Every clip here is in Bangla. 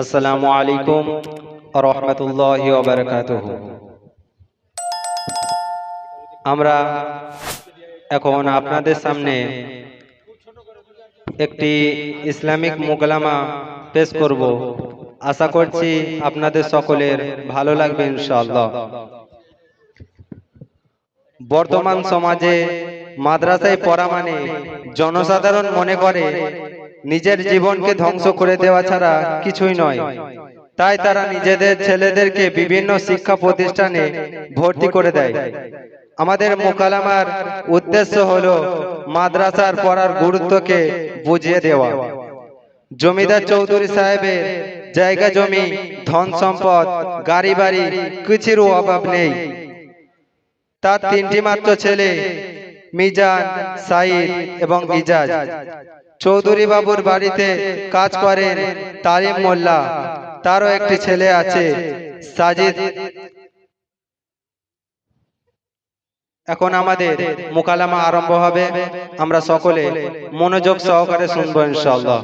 আসসালামু আলাইকুম রহমতুল্লাহ বারকাতুহ। আমরা এখন আপনাদের সামনে একটি ইসলামিক মোকালামা পেশ করব। আশা করছি আপনাদের সকলের ভালো লাগবে ইনশাআল্লাহ। বর্তমান সমাজে মাদ্রাসায় পড়া মানে জনসাধারণ মনে করে নিজের জীবনকে ধ্বংস করে দেওয়া ছাড়া কিছুই নয়। তাই তারা নিজেদের ছেলেদেরকে বিভিন্ন শিক্ষা প্রতিষ্ঠানে ভর্তি করে দেয়। আমাদের মোকালামার উদ্দেশ্য হলো মাদ্রাসার পড়ার গুরুত্বকে বুঝিয়ে দেওয়া। জমিদার চৌধুরী সাহেবের জায়গা জমি ধন সম্পদ গাড়ি বাড়ি কিছুরও অভাব নেই। তার তিনটি মাত্র ছেলে মিজান সাইদ এবং ইজাজ চৌধুরী বাবুর বাড়িতে কাজ করেন তারিম মোল্লা। তারও একটি ছেলে আছে, সাজিদ। এখন আমাদের মোকালামা আরম্ভ হবে। আমরা সকলে মনোযোগ সহকারে শুনব ইনশাআল্লাহ।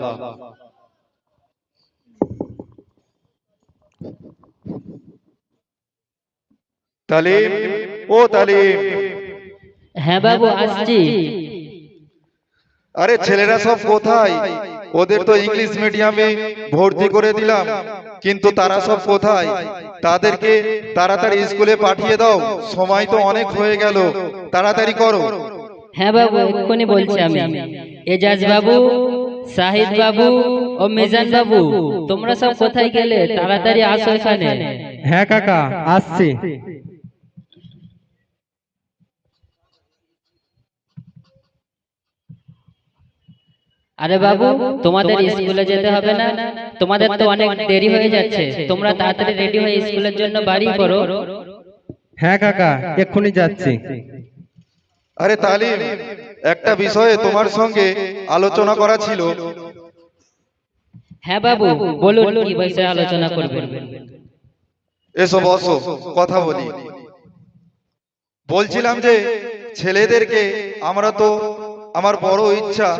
তালিম, ও তালিম। হ্যাঁ বাবু, আসছি। আরে ছেলেরা সব কোথায়? ওদের তো ইংলিশ মিডিয়ামে ভর্তি করে দিলাম। কিন্তু তারা সব কোথায়? তাদেরকে তাড়াতাড়ি স্কুলে পাঠিয়ে দাও। সময় তো অনেক হয়ে গেল। তাড়াতাড়ি করো। হ্যাঁ বাবু এক্ষুনি বলছি আমি। এজাজ বাবু শাহিদ বাবু ও মিজান বাবু তোমরা সব কোথায় গেলে? তাড়াতাড়ি আসো এখানে। হ্যাঁ কাকা আসছি। আরে বাবু তোমাদের স্কুলে যেতে হবে না? তোমাদের তো অনেক দেরি হয়ে যাচ্ছে। তোমরা তাড়াতাড়ি রেডি হয়ে স্কুলের জন্য বাড়ি করো। হ্যাঁ কাকা এক্ষুনি যাচ্ছি। আরে তালিম একটা বিষয়ে তোমার সঙ্গে আলোচনা করা ছিল। হ্যাঁ বাবু বলুন কি বিষয়ে আলোচনা করবেন? এসো বসো কথা বলি। বলছিলাম যে ছেলেদেরকে আমরা তো আমার বড় ইচ্ছা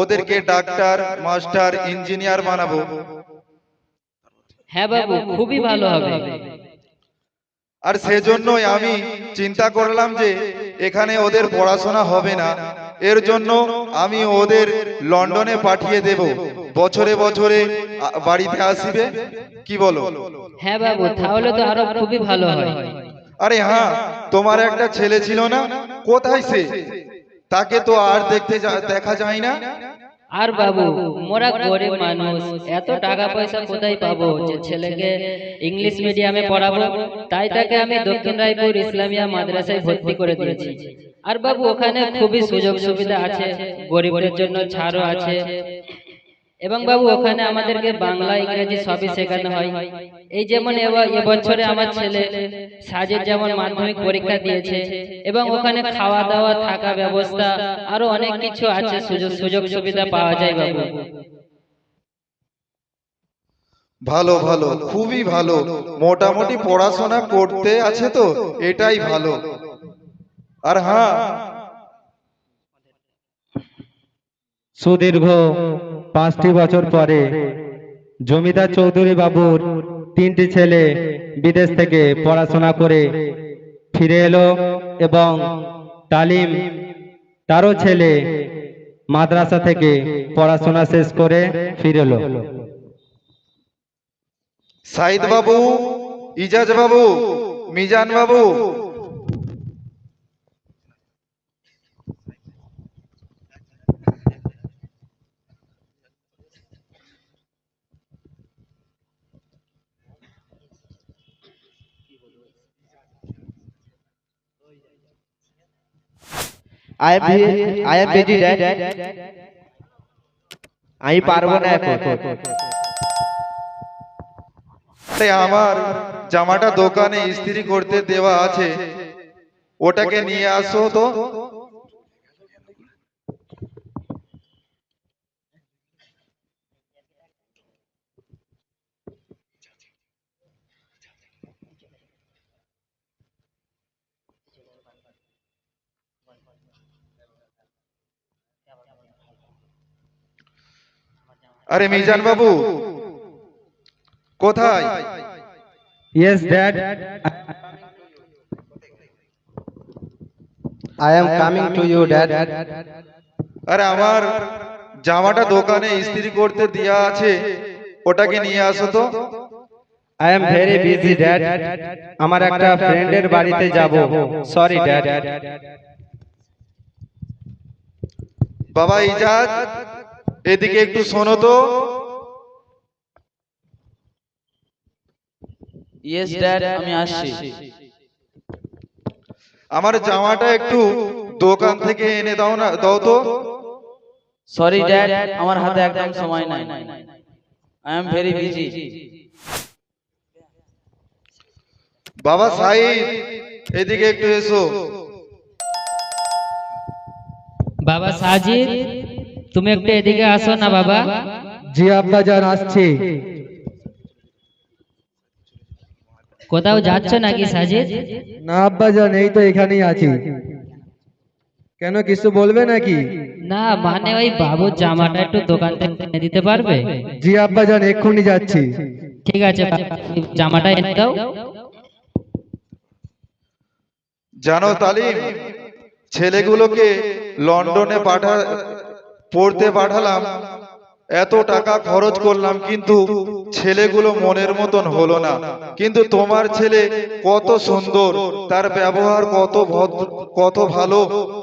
ওদেরকে ডাক্তার মাস্টার ইঞ্জিনিয়ার বানাবো। হ্যাঁ বাবু খুবই ভালো হবে। আর সেজন্যই আমি চিন্তা করলাম যে এখানে ওদের পড়াশোনা হবে না। এর জন্য আমি ওদের লন্ডনে পাঠিয়ে দেব। বছরে বছরে বাড়িতে আসবে? কি বলো? হ্যাঁ বাবু তাহলে তো আরও খুবই ভালো হয়। আরে হ্যাঁ তোমার একটা ছেলে ছিল না? কোথায় সে? তাকে তো আর দেখতে দেখা যায় না। আর বাবু মোরা গরিব মানুষ এত টাকা পয়সা কোথায় পাবো? যে ছেলেকে ইংলিশ মিডিয়ামে পড়াবো তাই তাকে আমি দক্ষিণ রায়পুর ইসলামিয়া মাদ্রাসায় ভর্তি করে দিয়েছি আর বাবু ওখানে খুবই সুযোগ সুবিধা আছে। গরিবদের জন্য ছাড়ও আছে। এবং বাবু ওখানে আমাদেরকে বাংলা ইংরেজি সবই শেখানো হয়। এই যেমন এব- এবছরে আমার ছেলে সাজের যেমন মাধ্যমিক পরীক্ষা দিয়েছে এবং ওখানে খাওয়া দাওয়া থাকা ব্যবস্থা আরও অনেক কিছু আছে সুযোগ সুযোগ সুবিধা পাওয়া যায় বাবু। ভালো ভালো খুবই ভালো। মোটামুটি পড়াশোনা করতে আছে তো এটাই ভালো। আর হ্যাঁ সুদীর্ঘ পাঁচটি বছর পরে জমিদার চৌধুরী বাবুর তিনটি ছেলে বিদেশ থেকে পড়াশোনা করে ফিরে এলো এবং তালিম তারও ছেলে মাদ্রাসা থেকে পড়াশোনা শেষ করে ফিরে এলো। সাইদ বাবু, ইজাজ বাবু, মিজান বাবু I am I am busy dad. আমি পারব না এখন। তাই আমার জামাটা দোকানে ইস্ত্রি করতে দেওয়া আছে। ওটাকে নিয়ে আসো তো। আরে মিজান বাবু কোথায়? Yes dad I am coming to you dad আরে আমার জামাটা দোকানে ইস্ত্রি করতে দেওয়া আছে ওটাকে নিয়ে আসো তো। I am very busy dad আমার একটা ফ্রেন্ডের বাড়িতে যাব। সরি ড্যাড বাবা ইজাজ এদিকে একটু শোনো তো। ইয়েস ড্যাড আমি আসছি। আমার জামাটা একটু দোকান থেকে এনে দাও না দাও তো। সরি ড্যাড আমার হাতে একদম সময় নাই। আই এম ভেরি বিজি বাবা সাইদ এদিকে একটু এসো। বাবা সাজিদ তুমি একটু এদিকে আসো না বাবা। জি আব্বা জান আসছি। কোথাও যাচ্ছ নাকি সাজিদ? না আব্বা জান এই তো এখানেই আছি। কেন কিছু বলবে নাকি? না মানে ওই বাবুর জামাটা একটু দোকান থেকে এনে দিতে পারবে? জি আব্বা জান এক্ষুনি যাচ্ছি। ঠিক আছে জামাটা এনে দাও। জানো তালিম ছেলেগুলোকে লন্ডনে পাঠা পড়তে পাঠালাম এত টাকা খরচ করলাম কিন্তু ছেলেগুলো মনের মতন হলো না। কিন্তু তোমার ছেলে কত সুন্দর তার ব্যবহার কত ভদ্র কত ভালো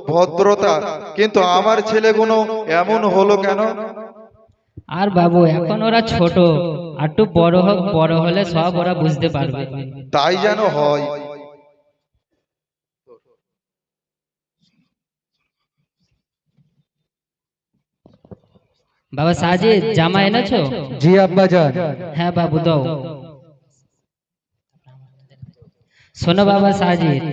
ভদ্রতা। কিন্তু আমার ছেলেগুলো এমন হলো কেন? আর বাবু এখন ওরা ছোট আর একটু বড় হোক বড় হলে সব ওরা বুঝতে পারবে। তাই যেন হয়। বাবা সাজিদ জামা এনেছো? জি আব্বা জান হ্যাঁ বাবু দাও। শোনো বাবা সাজিদ।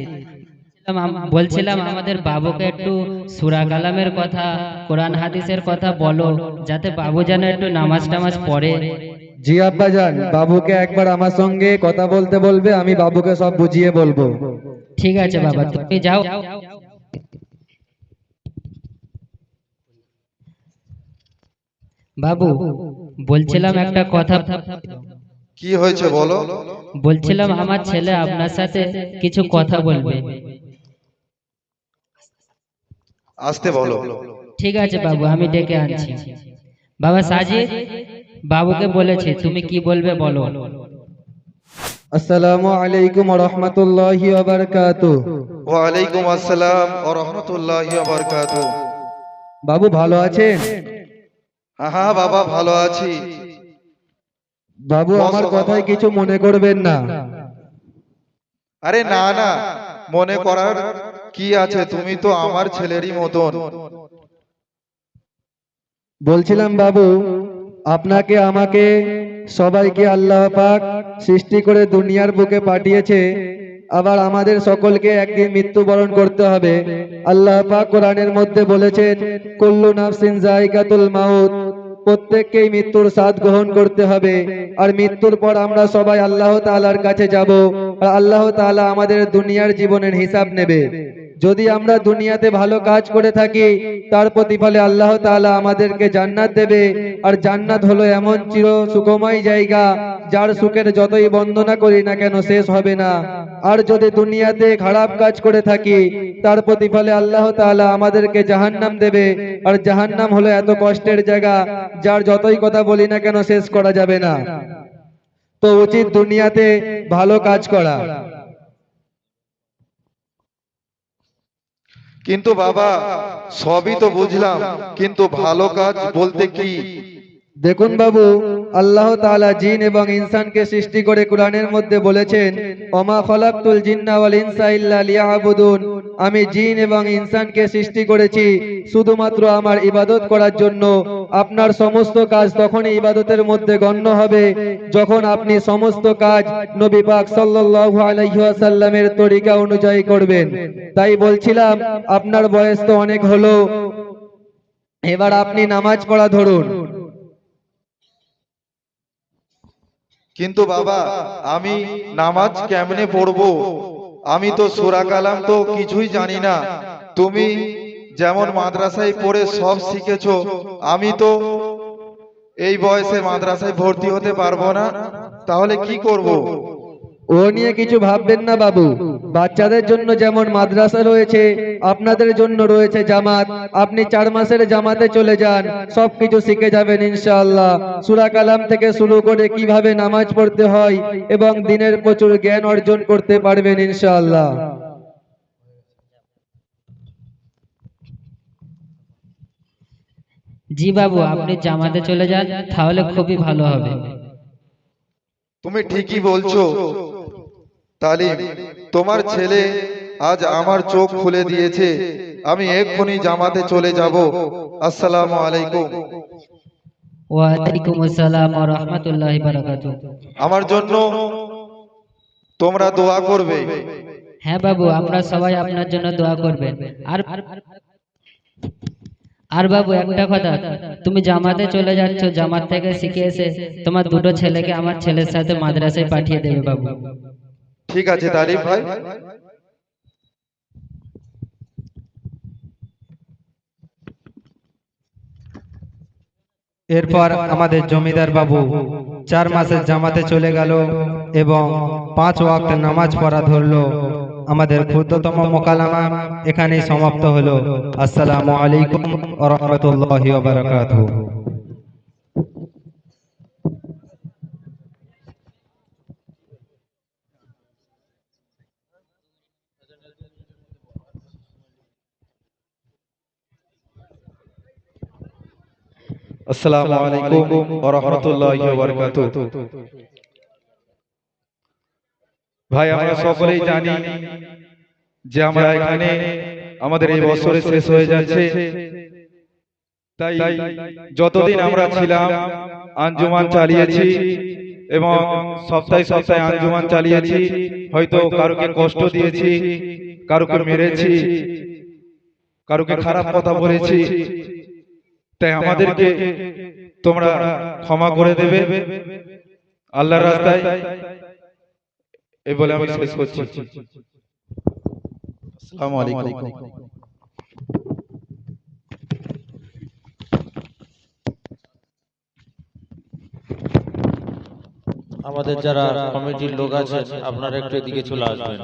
বলছিলাম বলছিলাম আমাদের বাবুকে একটু সুরা কালামের কথা কোরআন হাদিসের কথা বলো যাতে বাবু যেন একটু নামাজ টামাজ পড়ে। জি আব্বা জান বাবুকে একবার আমার সঙ্গে কথা বলতে বলবে আমি বাবুকে সব বুঝিয়ে বলব। ঠিক আছে বাবা। তুমি যাও। বাবু বলছিলাম একটা কথা। কি হয়েছে বলো? বলছিলাম আমার ছেলে আপনার সাথে কিছু কথা বলবে। আসতে বলো। ঠিক আছে বাবু আমি ডেকে আনছি। বাবা সাজিদ বাবুকে বলেছে তুমি কি বলবে বলো। আসসালামু আলাইকুম রহমতুল্লাহি বারাকাতু ওয়ালাইকুম আসসালাম ও রহমতুল্লাহ বরকাত বাবু ভালো আছেন? হ্যাঁ বাবা ভালো আছি। বাবু আমার কথায় কিছু মনে করবেন না। আরে না না মনে করার কি আছে? তুমি তো আমার ছেলেরই মতন। বলছিলাম বাবু আপনাকে আমাকে সবাইকে আল্লাহ পাক সৃষ্টি করে দুনিয়ার বুকে পাঠিয়েছে। আবার আমাদের সকলকে একদিন মৃত্যুবরণ করতে হবে। আল্লাহ পাক কোরআনের মধ্যে বলেছেন কুল্লু নাফসিন জায়গাতুল মাউত। প্রত্যেককেই মৃত্যুর স্বাদ গ্রহণ করতে হবে। আর মৃত্যুর পর আমরা সবাই আল্লাহ তালার কাছে যাব। আর আল্লাহ তালা আমাদের দুনিয়ার জীবনের হিসাব নেবে। যদি আমরা দুনিয়াতে ভালো কাজ করে থাকি, তার প্রতিফলে আল্লাহ তাআলা আমাদেরকে জান্নাত দেবে। আর জান্নাত হলো এমন চির সুখময় জায়গা, যার সুখের যতই বন্দনা করি না কেন শেষ হবে না। আর যদি দুনিয়াতে খারাপ কাজ করে থাকি, তার প্রতিফলে আল্লাহ তাআলা আমাদেরকে জাহান্নাম দেবে। আর জাহান্নাম হলো এত কষ্টের জায়গা, যার যতই কথা বলি না কেন শেষ করা যাবে না। তো উচিত দুনিয়াতে ভালো কাজ করা। কিন্তু বাবা সবই তো বুঝলাম। কিন্তু ভালো কাজ বলতে কি? দেখুন বাবু আল্লাহ তাআলা জিন এবং ইনসানকে সৃষ্টি করে কোরআনের মধ্যে বলেছেন অমা খলাকতুল জিন্না ওয়াল ইনসা ইল্লা লিয়াবুদুন। আমি জিন এবং ইনসানকে সৃষ্টি করেছি শুধুমাত্র আমার ইবাদত করার জন্য। আপনার সমস্ত কাজ তখনই ইবাদতের মধ্যে গণ্য হবে যখন আপনি সমস্ত কাজ নবী পাক সাল্লাল্লাহু আলাইহি ওয়াসাল্লামের তরিকা অনুযায়ী করবেন। তাই বলছিলাম, আপনার বয়স তো অনেক হলো। এবার আপনি নামাজ পড়া ধরুন। কিন্তু বাবা আমি নামাজ কেমনে পড়ব? আমি তো সুরা কালাম তো কিছুই জানি না। তুমি যেমন মাদ্রাসায় পড়ে সব শিখেছো আমি তো এই বয়সে মাদ্রাসায় ভর্তি হতে পারব না। তাহলে কি করব? ও নিয়ে কিছু ভাববেন না বাবু। বাচ্চাদের জন্য যেমন মাদ্রাসা রয়েছে আপনাদের জন্য রয়েছে জামাত। আপনি চার মাসের জামাতে চলে যান সবকিছু শিখে যাবেন ইনশাআল্লাহ। সূরা কালাম থেকে শুরু করে কীভাবে নামাজ পড়তে হয় এবং দিনের প্রচুর জ্ঞান অর্জন করতে পারবেন ইনশাআল্লাহ। জি বাবু আপনি জামাতে চলে যান তাহলে খুবই ভালো হবে। তুমি ঠিকই বলছো। তালিম তোমার ছেলে আজ আমার চোখ খুলে দিয়েছে আমি এক্ষুনি জামাতে চলে যাব। আসসালামু আলাইকুম। ওয়ালাইকুম আসসালাম ওয়া রাহমাতুল্লাহি বারাকাতু আমার জন্য তোমরা দোয়া করবে। হ্যাঁ বাবু আমরা সবাই আপনার জন্য দোয়া করবেন। আর আর বাবু একটা কথা তুমি জামাতে চলে যাচ্ছ জামাত থেকে শিখে এসে তোমার দুটো ছেলেকে আমার ছেলের সাথে মাদ্রাসায় পাঠিয়ে দেবে বাবু। ঠিক আছে তালিম ভাই। এরপর আমাদের জমিদার বাবু চার মাসের জামাতে চলে গেল এবং পাঁচ ওয়াক্ত নামাজ পড়া ধরলো। আমাদের ক্ষুদ্রতম মোকালামা এখানেই সমাপ্ত হলো। আসসালামু আলাইকুম রাহমাতুল্লাহি বারাকাতুহু। ভাই, আমরা সকলেই জানি যে আমরা এখানে আমাদের এই বছরে শেষ হয়ে যাচ্ছে। তাই যতদিন আমরা ছিলাম, আঞ্জুমান চালিয়েছি এবং সপ্তাহে সপ্তাহে আঞ্জুমান চালিয়েছি, হয়তো কারোকে কষ্ট দিয়েছি, কারোকে মেরেছি, কারোকে খারাপ কথা বলেছি তাই আমাদেরকে তোমরা ক্ষমা করে দেবে। আল্লাহর রাস্তায়। এই বলে আমি শেষ করছি। আসসালামু আলাইকুম। আমাদের যারা কমিটির লোক আছেন আপনারা একটু এদিকে চলে আসবেন।